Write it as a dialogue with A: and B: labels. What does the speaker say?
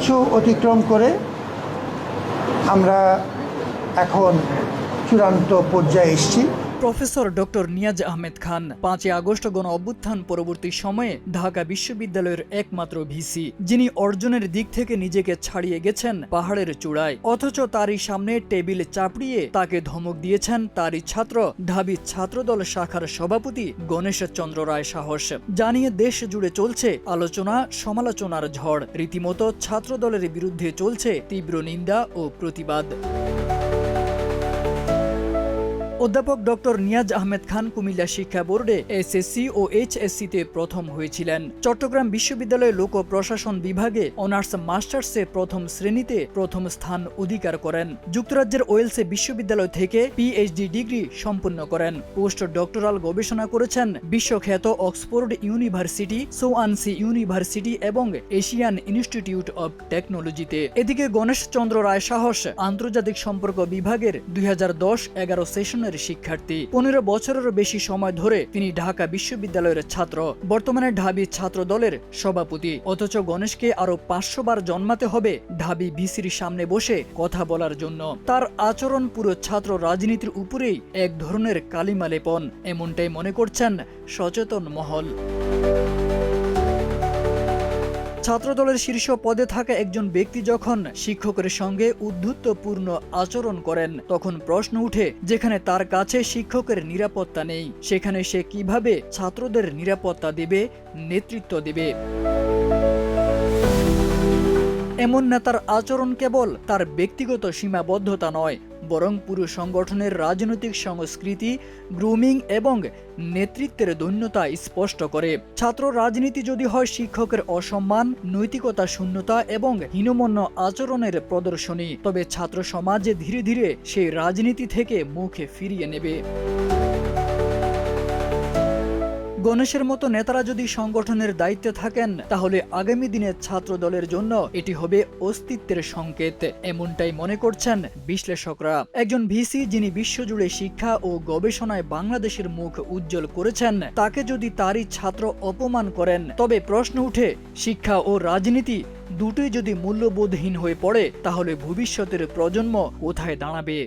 A: কিছু অতিক্রম করে আমরা এখন চূড়ান্ত পর্যায়ে এসেছি।
B: Professor doctor Niaz Ahmed Khan. পাঁচই আগস্ট গণ অভ্যুত্থান পরবর্তী সময়ে ঢাকা বিশ্ববিদ্যালয়ের একমাত্র ভিসি, যিনি অর্জনের দিক থেকে নিজেকে ছাড়িয়ে গেছেন পাহাড়ের চূড়ায়। অথচ তারই সামনে টেবিল চাপড়িয়ে তাকে ধমক দিয়েছেন তারই ছাত্র, ঢাবি ছাত্রদল শাখার সভাপতি গণেশ চন্দ্র রায় সাহস। জানিয়ে দেশ জুড়ে চলছে আলোচনা, সমালোচনার ঝড়। রীতিমতো ছাত্রদলের বিরুদ্ধে চলছে তীব্র নিন্দা ও প্রতিবাদ। অধ্যাপক ডক্টর নিয়াজ আহমেদ খান কুমিল্লা শিক্ষা বোর্ডে এসএসসি ও এইচএসসিতে প্রথম হয়েছিলেন। চট্টগ্রাম বিশ্ববিদ্যালয়ে লোক প্রশাসন বিভাগে অনার্স মাস্টার্সে প্রথম শ্রেণীতে প্রথম স্থান অধিকার করেন। যুক্তরাজ্যের ওয়েলসে বিশ্ববিদ্যালয় থেকে পিএইচডি ডিগ্রি সম্পন্ন করেন। পোস্ট ডক্টরাল গবেষণা করেছেন বিশ্বখ্যাত অক্সফোর্ড ইউনিভার্সিটি, সোয়ানসি ইউনিভার্সিটি এবং এশিয়ান ইনস্টিটিউট অব টেকনোলজিতে। এদিকে গণেশ চন্দ্র রায় সাহস আন্তর্জাতিক সম্পর্ক বিভাগের দুই হাজার দশ এগারো সেশনের শিক্ষার্থী। পনেরো বছরেরও বেশি সময় ধরে তিনি ঢাকা বিশ্ববিদ্যালয়ের ছাত্র। বর্তমানে ঢাবি ছাত্র দলের সভাপতি। অথচ গণেশকে আরও পাঁচশো বার জন্মাতে হবে ঢাবি ভিসির সামনে বসে কথা বলার জন্য। তার আচরণ পুরো ছাত্র রাজনীতির উপরেই এক ধরনের কালিমা লেপন। এমনটাই মনে করছেন সচেতন মহল। ছাত্রদলের শীর্ষ পদে থাকা একজন ব্যক্তি যখন শিক্ষকের সঙ্গে উদ্ধুত্বপূর্ণ আচরণ করেন, তখন প্রশ্ন উঠে, যেখানে তার কাছে শিক্ষকের নিরাপত্তা নেই, সেখানে সে কীভাবে ছাত্রদের নিরাপত্তা দেবে, নেতৃত্ব দেবে? এমন নেতার আচরণ কেবল তার ব্যক্তিগত সীমাবদ্ধতা নয়, বরং পুরো সংগঠনের রাজনৈতিক সংস্কৃতি, গ্রুমিং এবং নেতৃত্বের দৈন্যতা স্পষ্ট করে। ছাত্র রাজনীতি যদি হয় শিক্ষকের অসম্মান, নৈতিকতা শূন্যতা এবং হীনমন্য আচরণের প্রদর্শনী, তবে ছাত্র সমাজে ধীরে ধীরে সেই রাজনীতি থেকে মুখে ফিরিয়ে নেবে। গণেশের মতো নেতারা যদি সংগঠনের দায়িত্বে থাকেন, তাহলে আগামী দিনের ছাত্র দলের জন্য এটি হবে অস্তিত্বের সংকেত, এমনটাই মনে করছেন বিশ্লেষকরা। একজন ভিসি যিনি বিশ্বজুড়ে শিক্ষা ও গবেষণায় বাংলাদেশের মুখ উজ্জ্বল করেছেন, তাকে যদি তারই ছাত্র অপমান করেন, তবে প্রশ্ন উঠে, শিক্ষা ও রাজনীতি দুটোই যদি মূল্যবোধহীন হয়ে পড়ে, তাহলে ভবিষ্যতের প্রজন্ম কোথায় দাঁড়াবে?